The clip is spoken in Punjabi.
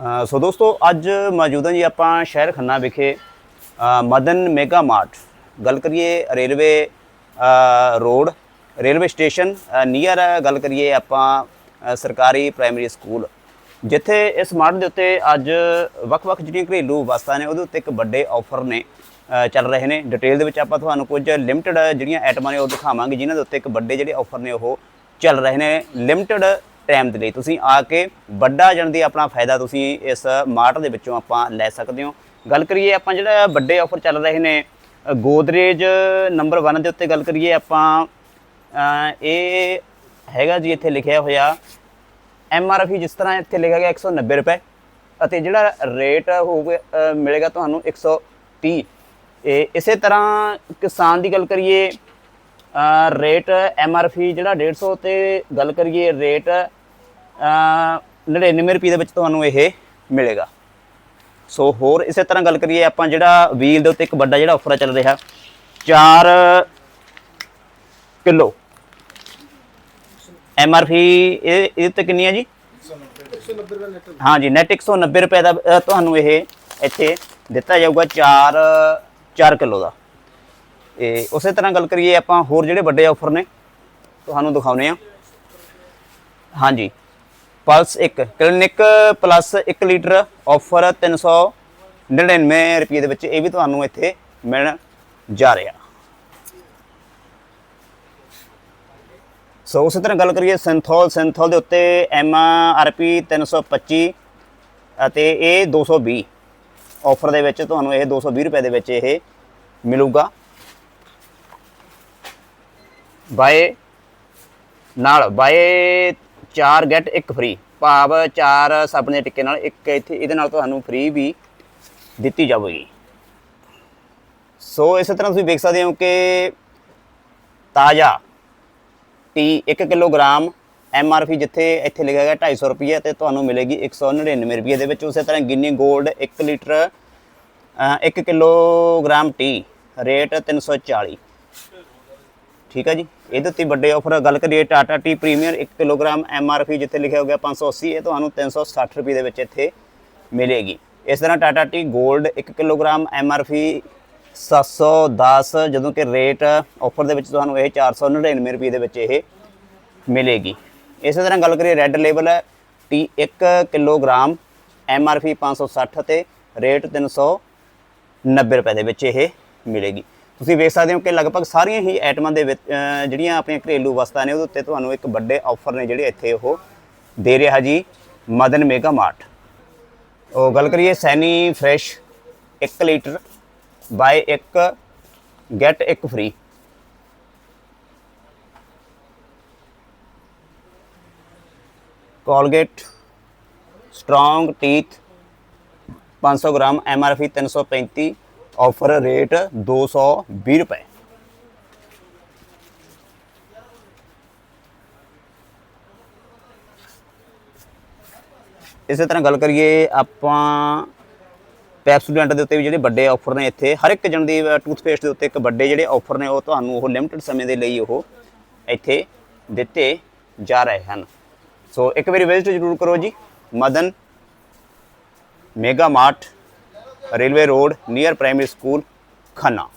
ਸੋ ਦੋਸਤੋ, ਅੱਜ ਮੌਜੂਦਾ ਜੀ ਆਪਾਂ ਸ਼ਹਿਰ ਖੰਨਾ ਵਿਖੇ ਮਦਨ ਮੇਗਾ ਮਾਰਟ। ਗੱਲ ਕਰੀਏ railway road, railway station near ਗੱਲ ਕਰੀਏ ਆਪਾਂ ਸਰਕਾਰੀ ਪ੍ਰਾਇਮਰੀ ਸਕੂਲ। ਜਿੱਥੇ ਇਸ ਮਾਰਟ ਦੇ ਉੱਤੇ ਅੱਜ ਵੱਖ-ਵੱਖ ਜਿਹੜੀਆਂ ਘਰੇਲੂ ਵਸਤਾਂ ਨੇ, ਉਹਦੇ ਉੱਤੇ ਇੱਕ ਵੱਡੇ ਆਫਰ ਨੇ ਚੱਲ ਰਹੇ ਨੇ। ਡਿਟੇਲ ਦੇ ਵਿੱਚ ਆਪਾਂ ਤੁਹਾਨੂੰ ਕੁਝ ਲਿਮਟਿਡ ਜਿਹੜੀਆਂ ਆਈਟਮਾਂ ਨੇ ਉਹ ਦਿਖਾਵਾਂਗੇ, ਜਿਨ੍ਹਾਂ ਦੇ ਉੱਤੇ ਇੱਕ ਵੱਡੇ ਜਿਹੜੇ ਆਫਰ ਨੇ ਉਹ ਚੱਲ ਰਹੇ ਨੇ। ਲਿਮਟਿਡ ਟਾਈਮ ਦੇ ਲਈ। ਤੁਸੀਂ ਆ ਕੇ ਵੱਡਾ ਜਣ ਦੀ ਆਪਣਾ ਫਾਇਦਾ ਤੁਸੀਂ ਇਸ ਮਾਰਟ ਦੇ ਵਿੱਚੋਂ ਆਪਾਂ ਲੈ ਸਕਦੇ ਹੋ। ਗੱਲ ਕਰੀਏ ਆਪਾਂ ਜਿਹੜਾ ਵੱਡੇ ਆਫਰ ਚੱਲ ਰਹੇ ਨੇ ਗੋਦਰੇਜ ਨੰਬਰ 1 ਦੇ ਉੱਤੇ ਗੱਲ ਕਰੀਏ ਆਪਾਂ ਇਹ ਹੈਗਾ ਜੀ ਇੱਥੇ ਲਿਖਿਆ ਹੋਇਆ ਐਮ ਆਰ ਜਿਸ ਤਰ੍ਹਾਂ ਇੱਥੇ ਲਿਖਿਆ ਗਿਆ 190 ਰੁਪਏ ਅਤੇ ਜਿਹੜਾ ਰੇਟ ਹੋਊਗਾ ਅ, ਮਿਲੇਗਾ ਤੁਹਾਨੂੰ 130 ਇਹ ਇਸੇ ਤਰ੍ਹਾਂ ਕਿਸਾਨ ਦੀ ਗੱਲ ਕਰੀਏ ਰੇਟ ਐਮ ਆਰ ਪੀ ਜਿਹੜਾ 150 ਤੇ ਗੱਲ ਕਰੀਏ ਰੇਟ 99 ਰੁਪਏ ਦੇ ਵਿੱਚ ਤੁਹਾਨੂੰ ਇਹ ਮਿਲੇਗਾ। ਸੋ ਹੋਰ ਇਸੇ ਤਰ੍ਹਾਂ ਗੱਲ ਕਰੀਏ ਆਪਾਂ ਜਿਹੜਾ ਵੀਲ ਦੇ ਉੱਤੇ ਇੱਕ ਵੱਡਾ ਜਿਹੜਾ ਆਫਰ ਚੱਲ ਰਿਹਾ 4 ਕਿਲੋ। ਐਮ ਆਰ ਪੀ ਇਹ, ਇਹਦੇ ਉੱਤੇ ਕਿੰਨੀ ਹੈ ਜੀ? ਹਾਂ ਜੀ ਨੈਟ 190 ਰੁਪਏ ਦਾ ਤੁਹਾਨੂੰ ਇਹ ਇੱਥੇ ਦਿੱਤਾ ਜਾਊਗਾ 4 4 ਕਿਲੋ ਦਾ। ਇਹ ਉਸੇ ਤਰ੍ਹਾਂ ਗੱਲ ਕਰੀਏ ਆਪਾਂ ਹੋਰ ਜਿਹੜੇ ਵੱਡੇ ਆਫਰ ਨੇ, ਤੁਹਾਨੂੰ ਦਿਖਾਉਨੇ ਆ ਹਾਂਜੀ। Plus 1 clinic plus 1 litre offer 399 ਰੁਪਏ ਦੇ ਵਿੱਚ ਇਹ ਵੀ ਤੁਹਾਨੂੰ ਇੱਥੇ ਮਿਲਣ ਜਾ ਰਿਹਾ। ਸੋ ਉਸੇ ਤਰ੍ਹਾਂ ਗੱਲ ਕਰੀਏ ਸਿੰਥੋਲ ਸਿੰਥੋਲ ਦੇ ਉੱਤੇ ਐਮ ਆਰ ਪੀ 325 ਅਤੇ ਇਹ 220 ਆਫਰ ਦੇ ਵਿੱਚ ਤੁਹਾਨੂੰ ਇਹ 220 ਰੁਪਏ ਦੇ ਵਿੱਚ ਇਹ ਮਿਲੂਗਾ। ਬਾਏ ਨਾਲ ਬਾਏ 4 ਗੈਟ 1 ਫ੍ਰੀ ਭਾਵ 4 ਸਾਬਣ ਦੇ ਟਿੱਕੇ ਨਾਲ ਇੱਕ ਇੱਥੇ ਇਹਦੇ ਨਾਲ ਤੁਹਾਨੂੰ ਫ੍ਰੀ ਵੀ ਦਿੱਤੀ ਜਾਵੇਗੀ। ਸੋ ਇਸੇ ਤਰ੍ਹਾਂ ਤੁਸੀਂ ਵੇਖ ਸਕਦੇ ਹੋ ਕਿ Taaza tea 1 kilogram M R P ਜਿੱਥੇ ਇੱਥੇ ਲਿਖਿਆ ਗਿਆ 250 ਰੁਪਏ ਤੇ ਤੁਹਾਨੂੰ ਮਿਲੇਗੀ 199 ਰੁਪਏ ਦੇ ਵਿੱਚ। ਉਸੇ ਤਰ੍ਹਾਂ ਗਿੰਨੀ 골ਡ 1 ਲੀਟਰ 1 ਕਿਲੋਗ੍ਰਾਮ ਟੀ, ਰੇਟ 340 ਠੀਕ ਹੈ ਜੀ? ਇਹਦੇ ਉੱਤੇ ਵੱਡੇ ਆਫਰ ਗੱਲ ਕਰੀਏ Tata tea premium 1 kilogram M R P ਜਿੱਥੇ ਲਿਖਿਆ ਹੋ ਗਿਆ 580 ਇਹ ਤੁਹਾਨੂੰ 360 ਰੁਪਏ ਦੇ ਵਿੱਚ ਇੱਥੇ ਮਿਲੇਗੀ। ਇਸ ਤਰ੍ਹਾਂ ਟਾਟਾ ਟੀ 골ਡ 1 ਕਿਲੋਗ੍ਰਾਮ ਐਮ ਆਰ ਪੀ 710 ਜਦੋਂ ਕਿ ਰੇਟ ਆਫਰ ਦੇ ਵਿੱਚ ਤੁਹਾਨੂੰ ਇਹ 499 ਰੁਪਏ ਦੇ ਵਿੱਚ ਇਹ ਮਿਲੇਗੀ। ਇਸੇ ਤਰ੍ਹਾਂ ਗੱਲ ਕਰੀਏ red label tea 1 kilogram M R P 560 ਤੇ ਰੇਟ 390 ਰੁਪਏ ਦੇ ਵਿੱਚ ਇਹ ਮਿਲੇਗੀ। ਤੁਸੀਂ ਵੇਖ ਸਕਦੇ ਹੋ ਕਿ ਲਗਭਗ ਸਾਰੀਆਂ ਹੀ ਆਈਟਮਾਂ ਦੇ ਵਿੱਚ ਜਿਹੜੀਆਂ ਆਪਣੀਆਂ ਘਰੇਲੂ ਵਸਤਾਂ ਨੇ ਉਹਦੇ ਉੱਤੇ ਤੁਹਾਨੂੰ ਇੱਕ ਵੱਡੇ ਆਫਰ ਨੇ ਜਿਹੜੇ ਇੱਥੇ ਉਹ ਦੇ ਰਿਹਾ ਜੀ, ਮਦਨ ਮੇਗਾ ਮਾਰਟ। ਉਹ ਗੱਲ ਕਰੀਏ, Sani Fresh 1 litre buy 1 get 1 free. Colgate, strong teeth 500 gram, M R P 335 offer rate 220 ਰੁਪਏ। ਇਸੇ ਤਰ੍ਹਾਂ ਗੱਲ ਕਰੀਏ, ਆਪਾਂ ਪੈਪਸੂਡੈਂਟ ਦੇ ਉੱਤੇ ਵੀ ਜਿਹੜੇ ਵੱਡੇ ਆਫਰ ਨੇ ਇੱਥੇ, ਹਰ ਇੱਕ ਜਣ ਦੀ ਟੂਥਪੇਸਟ ਦੇ ਉੱਤੇ ਇੱਕ ਵੱਡੇ ਜਿਹੜੇ ਆਫਰ ਨੇ, ਉਹ ਤੁਹਾਨੂੰ ਉਹ ਲਿਮਟਿਡ ਸਮੇਂ ਦੇ ਲਈ ਉਹ ਇੱਥੇ ਦਿੱਤੇ ਜਾ ਰਹੇ ਹਨ। ਸੋ ਇੱਕ ਵਾਰੀ ਵਿਜ਼ਿਟ ਜ਼ਰੂਰ ਕਰੋ ਜੀ। Madan mega mart railway road near primary school Khanna.